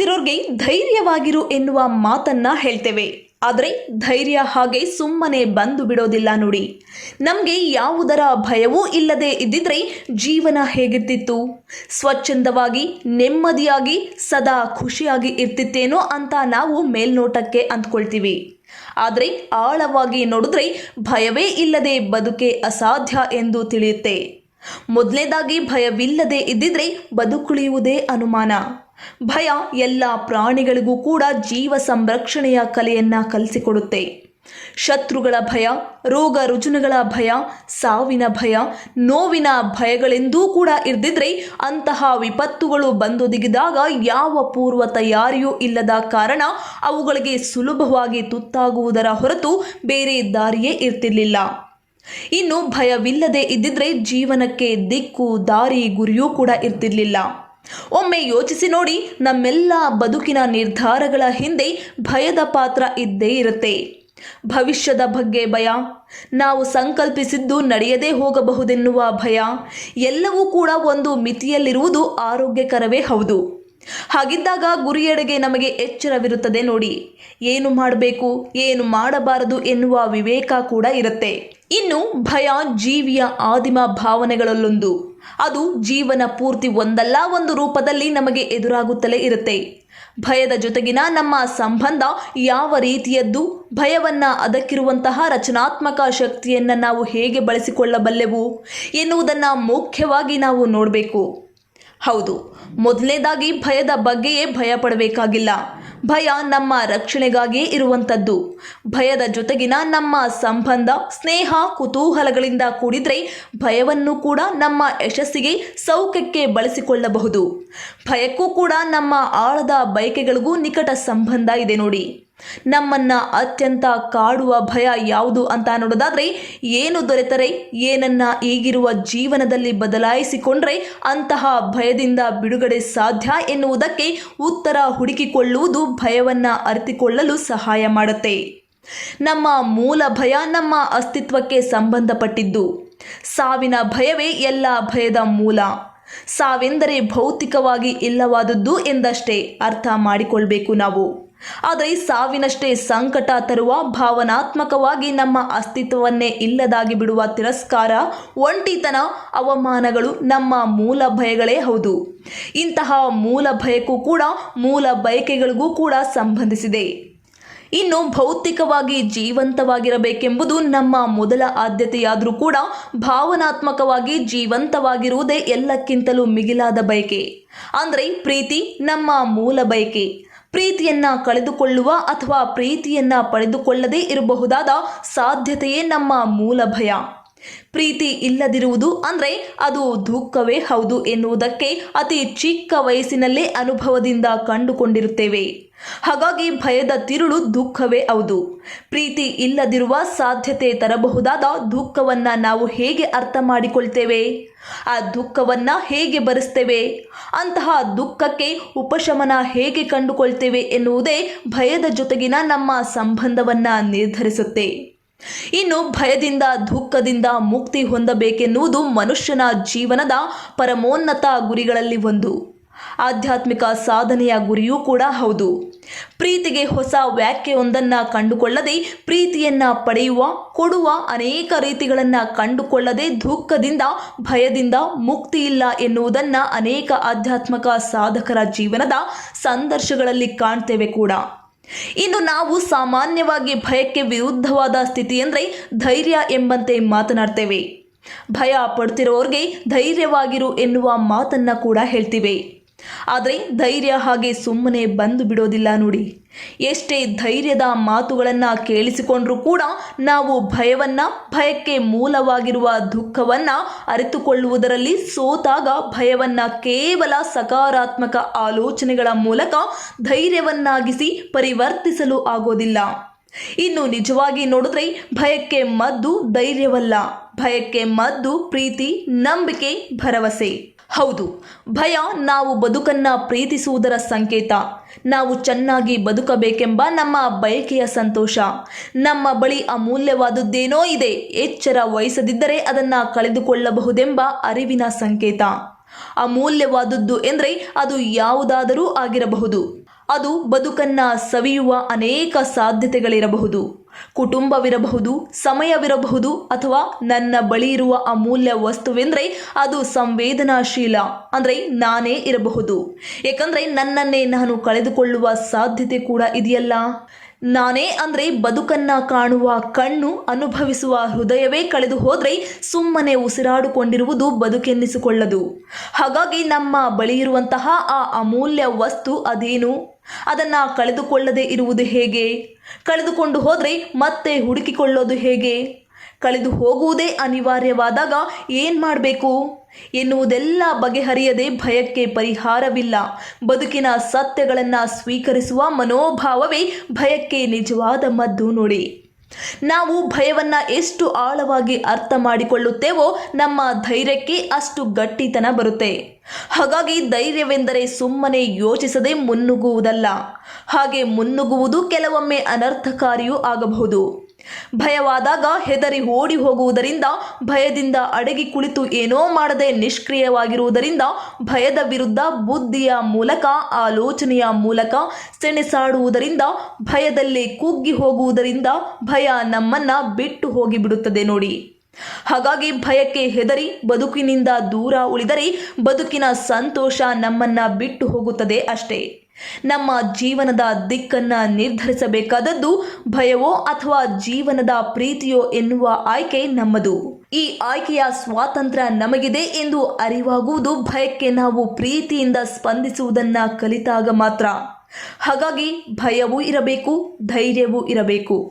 ಪಡ್ತಿರೋರ್ಗೆ ಧೈರ್ಯವಾಗಿರು ಎನ್ನುವ ಮಾತನ್ನ ಹೇಳ್ತೇವೆ. ಆದರೆ ಧೈರ್ಯ ಹಾಗೆ ಸುಮ್ಮನೆ ಬಂದು ಬಿಡೋದಿಲ್ಲ ನೋಡಿ. ನಮಗೆ ಯಾವುದರ ಭಯವೂ ಇಲ್ಲದೆ ಇದ್ದಿದ್ರೆ ಜೀವನ ಹೇಗಿರ್ತಿತ್ತು? ಸ್ವಚ್ಛಂದವಾಗಿ, ನೆಮ್ಮದಿಯಾಗಿ, ಸದಾ ಖುಷಿಯಾಗಿ ಇರ್ತಿತ್ತೇನೋ ಅಂತ ನಾವು ಮೇಲ್ನೋಟಕ್ಕೆ ಅಂದ್ಕೊಳ್ತೀವಿ. ಆದರೆ ಆಳವಾಗಿ ನೋಡಿದ್ರೆ ಭಯವೇ ಇಲ್ಲದೆ ಬದುಕೆ ಅಸಾಧ್ಯ ಎಂದು ತಿಳಿಯುತ್ತೆ. ಮೊದಲನೇದಾಗಿ ಭಯವಿಲ್ಲದೆ ಇದ್ದಿದ್ರೆ ಬದುಕುಳಿಯುವುದೇ ಅನುಮಾನ. ಭಯ ಎಲ್ಲ ಪ್ರಾಣಿಗಳಿಗೂ ಕೂಡ ಜೀವ ಸಂರಕ್ಷಣೆಯ ಕಲೆಯನ್ನ ಕಲಿಸಿಕೊಡುತ್ತೆ. ಶತ್ರುಗಳ ಭಯ, ರೋಗ ರುಜಿನಗಳ ಭಯ, ಸಾವಿನ ಭಯ, ನೋವಿನ ಭಯಗಳೆಂದೂ ಕೂಡ ಇರ್ದಿದ್ರೆ ಅಂತಹ ವಿಪತ್ತುಗಳು ಬಂದೊದಗಿದಾಗ ಯಾವ ಪೂರ್ವ ತಯಾರಿಯೂ ಇಲ್ಲದ ಕಾರಣ ಅವುಗಳಿಗೆ ಸುಲಭವಾಗಿ ತುತ್ತಾಗುವುದರ ಹೊರತು ಬೇರೆ ದಾರಿಯೇ ಇರ್ತಿರ್ಲಿಲ್ಲ. ಇನ್ನು ಭಯವಿಲ್ಲದೆ ಇದ್ದಿದ್ರೆ ಜೀವನಕ್ಕೆ ದಿಕ್ಕು, ದಾರಿ, ಗುರಿಯೂ ಕೂಡ ಇರ್ತಿರ್ಲಿಲ್ಲ. ಒಮ್ಮೆ ಯೋಚಿಸಿ ನೋಡಿ, ನಮ್ಮೆಲ್ಲ ಬದುಕಿನ ನಿರ್ಧಾರಗಳ ಹಿಂದೆ ಭಯದ ಪಾತ್ರ ಇದ್ದೇ ಇರುತ್ತೆ. ಭವಿಷ್ಯದ ಬಗ್ಗೆ ಭಯ, ನಾವು ಸಂಕಲ್ಪಿಸಿದ್ದು ನಡೆಯದೇ ಹೋಗಬಹುದೆನ್ನುವ ಭಯ, ಎಲ್ಲವೂ ಕೂಡ ಒಂದು ಮಿತಿಯಲ್ಲಿರುವುದು ಆರೋಗ್ಯಕರವೇ ಹೌದು. ಹಾಗಿದ್ದಾಗ ಗುರಿಯೆಡೆಗೆ ನಮಗೆ ಎಚ್ಚರವಿರುತ್ತದೆ ನೋಡಿ, ಏನು ಮಾಡಬೇಕು, ಏನು ಮಾಡಬಾರದು ಎನ್ನುವ ವಿವೇಕ ಕೂಡ ಇರುತ್ತೆ. ಇನ್ನು ಭಯ ಜೀವಿಯ ಆದಿಮ ಭಾವನೆಗಳಲ್ಲೊಂದು. ಅದು ಜೀವನ ಪೂರ್ತಿ ಒಂದಲ್ಲ, ಒಂದು ರೂಪದಲ್ಲಿ ನಮಗೆ ಎದುರಾಗುತ್ತಲೇ ಇರುತ್ತೆ. ಭಯದ ಜೊತೆಗಿನ ನಮ್ಮ ಸಂಬಂಧ ಯಾವ ರೀತಿಯದ್ದು, ಭಯವನ್ನ ಅದಕ್ಕಿರುವಂತಹ ರಚನಾತ್ಮಕ ಶಕ್ತಿಯನ್ನು ನಾವು ಹೇಗೆ ಬಳಸಿಕೊಳ್ಳಬಲ್ಲೆವು ಎನ್ನುವುದನ್ನು ಮುಖ್ಯವಾಗಿ ನಾವು ನೋಡಬೇಕು. ಹೌದು, ಮೊದಲನೇದಾಗಿ ಭಯದ ಬಗ್ಗೆಯೇ ಭಯ ಪಡಬೇಕಾಗಿಲ್ಲ. ಭಯ ನಮ್ಮ ರಕ್ಷಣೆಗಾಗಿಯೇ ಇರುವಂಥದ್ದು. ಭಯದ ಜೊತೆಗಿನ ನಮ್ಮ ಸಂಬಂಧ, ಸ್ನೇಹ, ಕುತೂಹಲಗಳಿಂದ ಕೂಡಿದ್ರೆ ಭಯವನ್ನು ಕೂಡ ನಮ್ಮ ಯಶಸ್ಸಿಗೆ ಸೌಖ್ಯಕ್ಕೆ ಬಳಸಿಕೊಳ್ಳಬಹುದು. ಭಯಕ್ಕೂ ಕೂಡ ನಮ್ಮ ಆಳದ ಬಯಕೆಗಳಿಗೂ ನಿಕಟ ಸಂಬಂಧ ಇದೆ ನೋಡಿ. ನಮ್ಮನ್ನ ಅತ್ಯಂತ ಕಾಡುವ ಭಯ ಯಾವುದು ಅಂತ ನೋಡೋದಾದ್ರೆ, ಏನು ದೊರೆತರೆ, ಏನನ್ನ ಈಗಿರುವ ಜೀವನದಲ್ಲಿ ಬದಲಾಯಿಸಿಕೊಂಡ್ರೆ ಅಂತಹ ಭಯದಿಂದ ಬಿಡುಗಡೆ ಸಾಧ್ಯ ಎನ್ನುವುದಕ್ಕೆ ಉತ್ತರ ಹುಡುಕಿಕೊಳ್ಳುವುದು ಭಯವನ್ನ ಅರಿತುಕೊಳ್ಳಲು ಸಹಾಯ ಮಾಡುತ್ತೆ. ನಮ್ಮ ಮೂಲ ಭಯ ನಮ್ಮ ಅಸ್ತಿತ್ವಕ್ಕೆ ಸಂಬಂಧಪಟ್ಟಿದ್ದು. ಸಾವಿನ ಭಯವೇ ಎಲ್ಲ ಭಯದ ಮೂಲ. ಸಾವೆಂದರೆ ಭೌತಿಕವಾಗಿ ಇಲ್ಲವಾದದ್ದು ಎಂದಷ್ಟೇ ಅರ್ಥ ಮಾಡಿಕೊಳ್ಬೇಕು ನಾವು. ಆದರೆ ಸಾವಿನಷ್ಟೇ ಸಂಕಟ ತರುವ ಭಾವನಾತ್ಮಕವಾಗಿ ನಮ್ಮ ಅಸ್ತಿತ್ವವನ್ನೇ ಇಲ್ಲದಾಗಿ ಬಿಡುವ ತಿರಸ್ಕಾರ, ಒಂಟಿತನ, ಅವಮಾನಗಳು ನಮ್ಮ ಮೂಲ ಭಯಗಳೇ ಹೌದು. ಇಂತಹ ಮೂಲ ಭಯಕ್ಕೂ ಕೂಡ ಮೂಲ ಬಯಕೆಗಳಿಗೂ ಕೂಡ ಸಂಬಂಧಿಸಿದೆ. ಇನ್ನು ಭೌತಿಕವಾಗಿ ಜೀವಂತವಾಗಿರಬೇಕೆಂಬುದು ನಮ್ಮ ಮೊದಲ ಆದ್ಯತೆಯಾದರೂ ಕೂಡ ಭಾವನಾತ್ಮಕವಾಗಿ ಜೀವಂತವಾಗಿರುವುದೇ ಎಲ್ಲಕ್ಕಿಂತಲೂ ಮಿಗಿಲಾದ ಬಯಕೆ. ಅಂದರೆ ಪ್ರೀತಿ ನಮ್ಮ ಮೂಲ ಬಯಕೆ. ಪ್ರೀತಿಯನ್ನ ಕಳೆದುಕೊಳ್ಳುವ ಅಥವಾ ಪ್ರೀತಿಯನ್ನ ಪಡೆದುಕೊಳ್ಳದೇ ಇರಬಹುದಾದ ಸಾಧ್ಯತೆಯೇ ನಮ್ಮ ಮೂಲ ಭಯ. ಪ್ರೀತಿ ಇಲ್ಲದಿರುವುದು ಅಂದರೆ ಅದು ದುಃಖವೇ ಹೌದು ಎನ್ನುವುದಕ್ಕೆ ಅತಿ ಚಿಕ್ಕ ವಯಸ್ಸಿನಲ್ಲೇ ಅನುಭವದಿಂದ ಕಂಡುಕೊಂಡಿರುತ್ತೇವೆ. ಹಾಗಾಗಿ ಭಯದ ತಿರುಳು ದುಃಖವೇ ಹೌದು. ಪ್ರೀತಿ ಇಲ್ಲದಿರುವ ಸಾಧ್ಯತೆ ತರಬಹುದಾದ ದುಃಖವನ್ನ ನಾವು ಹೇಗೆ ಅರ್ಥ ಮಾಡಿಕೊಳ್ತೇವೆ? ಆ ದುಃಖವನ್ನ ಹೇಗೆ ಭರಿಸ್ತೇವೆ ಅಂತಹ ದುಃಖಕ್ಕೆ ಉಪಶಮನ ಹೇಗೆ ಕಂಡುಕೊಳ್ತೇವೆ ಎನ್ನುವುದೇ ಭಯದ ಜೊತೆಗಿನ ನಮ್ಮ ಸಂಬಂಧವನ್ನ ನಿರ್ಧರಿಸುತ್ತೆ. ಇನ್ನು ಭಯದಿಂದ, ದುಃಖದಿಂದ ಮುಕ್ತಿ ಹೊಂದಬೇಕೆನ್ನುವುದು ಮನುಷ್ಯನ ಜೀವನದ ಪರಮೋನ್ನತ ಗುರಿಗಳಲ್ಲಿ ಒಂದು. ಆಧ್ಯಾತ್ಮಿಕ ಸಾಧನೆಯ ಗುರಿಯೂ ಕೂಡ ಹೌದು. ಪ್ರೀತಿಗೆ ಹೊಸ ವ್ಯಾಖ್ಯೆಯೊಂದನ್ನು ಕಂಡುಕೊಳ್ಳದೆ ಪ್ರೀತಿಯನ್ನ ಪಡೆಯುವ, ಕೊಡುವ ಅನೇಕ ರೀತಿಗಳನ್ನು ಕಂಡುಕೊಳ್ಳದೆ ದುಃಖದಿಂದ, ಭಯದಿಂದ ಮುಕ್ತಿ ಇಲ್ಲ ಎನ್ನುವುದನ್ನು ಅನೇಕ ಆಧ್ಯಾತ್ಮಿಕ ಸಾಧಕರ ಜೀವನದ ಸಂದರ್ಶಗಳಲ್ಲಿ ಕಾಣ್ತೇವೆ ಕೂಡ. ಇನ್ನು ನಾವು ಸಾಮಾನ್ಯವಾಗಿ ಭಯಕ್ಕೆ ವಿರುದ್ಧವಾದ ಸ್ಥಿತಿ ಅಂದರೆ ಧೈರ್ಯ ಎಂಬಂತೆ ಮಾತನಾಡ್ತೇವೆ. ಭಯ ಪಡ್ತಿರೋರಿಗೆ ಧೈರ್ಯವಾಗಿರು ಎನ್ನುವ ಮಾತನ್ನ ಕೂಡ ಹೇಳ್ತೀವಿ. ಆದರೆ ಧೈರ್ಯ ಹಾಗೆ ಸುಮ್ಮನೆ ಬಂದು ಬಿಡೋದಿಲ್ಲ ನೋಡಿ. ಎಷ್ಟೇ ಧೈರ್ಯದ ಮಾತುಗಳನ್ನು ಕೇಳಿಸಿಕೊಂಡ್ರೂ ಕೂಡ ನಾವು ಭಯವನ್ನ, ಭಯಕ್ಕೆ ಮೂಲವಾಗಿರುವ ದುಃಖವನ್ನ ಅರಿತುಕೊಳ್ಳುವುದರಲ್ಲಿ ಸೋತಾಗ ಭಯವನ್ನ ಕೇವಲ ಸಕಾರಾತ್ಮಕ ಆಲೋಚನೆಗಳ ಮೂಲಕ ಧೈರ್ಯವನ್ನಾಗಿಸಿ ಪರಿವರ್ತಿಸಲು ಆಗೋದಿಲ್ಲ. ಇನ್ನು ನಿಜವಾಗಿ ನೋಡಿದ್ರೆ ಭಯಕ್ಕೆ ಮದ್ದು ಧೈರ್ಯವಲ್ಲ. ಭಯಕ್ಕೆ ಮದ್ದು ಪ್ರೀತಿ, ನಂಬಿಕೆ, ಭರವಸೆ. ಹೌದು, ಭಯ ನಾವು ಬದುಕನ್ನ ಪ್ರೀತಿಸುವುದರ ಸಂಕೇತ. ನಾವು ಚೆನ್ನಾಗಿ ಬದುಕಬೇಕೆಂಬ ನಮ್ಮ ಬಯಕೆಯ ಸಂತೋಷ. ನಮ್ಮ ಬಳಿ ಅಮೂಲ್ಯವಾದುದ್ದೇನೋ ಇದೆ, ಎಚ್ಚರ ವಹಿಸದಿದ್ದರೆ ಅದನ್ನು ಕಳೆದುಕೊಳ್ಳಬಹುದೆಂಬ ಅರಿವಿನ ಸಂಕೇತ. ಅಮೂಲ್ಯವಾದದ್ದು ಎಂದರೆ ಅದು ಯಾವುದಾದರೂ ಆಗಿರಬಹುದು. ಅದು ಬದುಕನ್ನ ಸವಿಯುವ ಅನೇಕ ಸಾಧ್ಯತೆಗಳಿರಬಹುದು. ಕುಟುಂಬವಿರಬಹುದು, ಸಮಯವಿರಬಹುದು ಅಥವಾ ನನ್ನ ಬಳಿ ಇರುವ ಅಮೂಲ್ಯ ವಸ್ತುವೆಂದರೆ ಅದು ಸಂವೇದನಾಶೀಲ, ಅಂದರೆ ನಾನೇ ಇರಬಹುದು. ಏಕೆಂದರೆ ನನ್ನನ್ನೇ ನಾನು ಕಳೆದುಕೊಳ್ಳುವ ಸಾಧ್ಯತೆ ಕೂಡ ಇದೆಯಲ್ಲ? ನಾನೇ ಅಂದರೆ ಬದುಕನ್ನ ಕಾಣುವ ಕಣ್ಣು ಅನುಭವಿಸುವ ಹೃದಯವೇ ಕಳೆದು ಹೋದರೆ ಸುಮ್ಮನೆ ಉಸಿರಾಡಿಕೊಂಡಿರುವುದು ಬದುಕೆನ್ನಿಸಿಕೊಳ್ಳದು. ಹಾಗಾಗಿ ನಮ್ಮ ಬಳಿ ಇರುವಂತಹ ಆ ಅಮೂಲ್ಯ ವಸ್ತು ಅದೇನು? ಅದನ್ನ ಕಳೆದುಕೊಳ್ಳದೆ ಇರುವುದು ಹೇಗೆ? ಕಳೆದುಕೊಂಡು ಹೋದರೆ ಮತ್ತೆ ಹುಡುಕಿಕೊಳ್ಳೋದು ಹೇಗೆ? ಕಳೆದು ಹೋಗುವುದೇ ಅನಿವಾರ್ಯವಾದಾಗ ಏನು ಮಾಡಬೇಕು? ಎನ್ನುವುದೆಲ್ಲ ಬಗೆಹರಿಯದೆ ಭಯಕ್ಕೆ ಪರಿಹಾರವಿಲ್ಲ. ಬದುಕಿನ ಸತ್ಯಗಳನ್ನು ಸ್ವೀಕರಿಸುವ ಮನೋಭಾವವೇ ಭಯಕ್ಕೆ ನಿಜವಾದ ಮದ್ದು ನೋಡಿ. ನಾವು ಭಯವನ್ನ ಎಷ್ಟು ಆಳವಾಗಿ ಅರ್ಥ ಮಾಡಿಕೊಳ್ಳುತ್ತೇವೋ ನಮ್ಮ ಧೈರ್ಯಕ್ಕೆ ಅಷ್ಟು ಗಟ್ಟಿತನ ಬರುತ್ತೆ. ಹಾಗಾಗಿ ಧೈರ್ಯವೆಂದರೆ ಸುಮ್ಮನೆ ಯೋಚಿಸದೆ ಮುನ್ನುಗ್ಗುವುದಲ್ಲ. ಹಾಗೆ ಮುನ್ನುಗ್ಗುವುದು ಕೆಲವೊಮ್ಮೆ ಅನರ್ಥಕಾರಿಯೂ ಆಗಬಹುದು. ಭಯವಾದಾಗ ಹೆದರಿ ಓಡಿ ಹೋಗುವುದರಿಂದ ಭಯದಿಂದ ಅಡಗಿ ಕುಳಿತು ಏನೋ ಮಾಡದೆ ನಿಷ್ಕ್ರಿಯವಾಗಿರುವುದರಿಂದ ಭಯದ ವಿರುದ್ಧ ಬುದ್ಧಿಯ ಮೂಲಕ, ಆಲೋಚನೆಯ ಮೂಲಕ ಸೆಣೆಸಾಡುವುದರಿಂದ, ಭಯದಲ್ಲಿ ಕುಗ್ಗಿ ಹೋಗುವುದರಿಂದ ಭಯ ನಮ್ಮನ್ನ ಬಿಟ್ಟು ಹೋಗಿಬಿಡುತ್ತದೆ ನೋಡಿ. ಹಾಗಾಗಿ ಭಯಕ್ಕೆ ಹೆದರಿ, ಬದುಕಿನಿಂದ ದೂರ ಉಳಿದರೆ ಬದುಕಿನ ಸಂತೋಷ ನಮ್ಮನ್ನ ಬಿಟ್ಟು ಹೋಗುತ್ತದೆ ಅಷ್ಟೇ. ನಮ್ಮ ಜೀವನದ ದಿಕ್ಕನ್ನ ನಿರ್ಧರಿಸಬೇಕಾದದ್ದು ಭಯವೋ ಅಥವಾ ಜೀವನದ ಪ್ರೀತಿಯೋ ಎನ್ನುವ ಆಯ್ಕೆ ನಮ್ಮದು. ಈ ಆಯ್ಕೆಯ ಸ್ವಾತಂತ್ರ್ಯ ನಮಗಿದೆ ಎಂದು ಅರಿವಾಗುವುದು ಭಯಕ್ಕೆ ನಾವು ಪ್ರೀತಿಯಿಂದ ಸ್ಪಂದಿಸುವುದನ್ನ ಕಲಿತಾಗ ಮಾತ್ರ. ಹಾಗಾಗಿ ಭಯವೂ ಇರಬೇಕು, ಧೈರ್ಯವೂ ಇರಬೇಕು.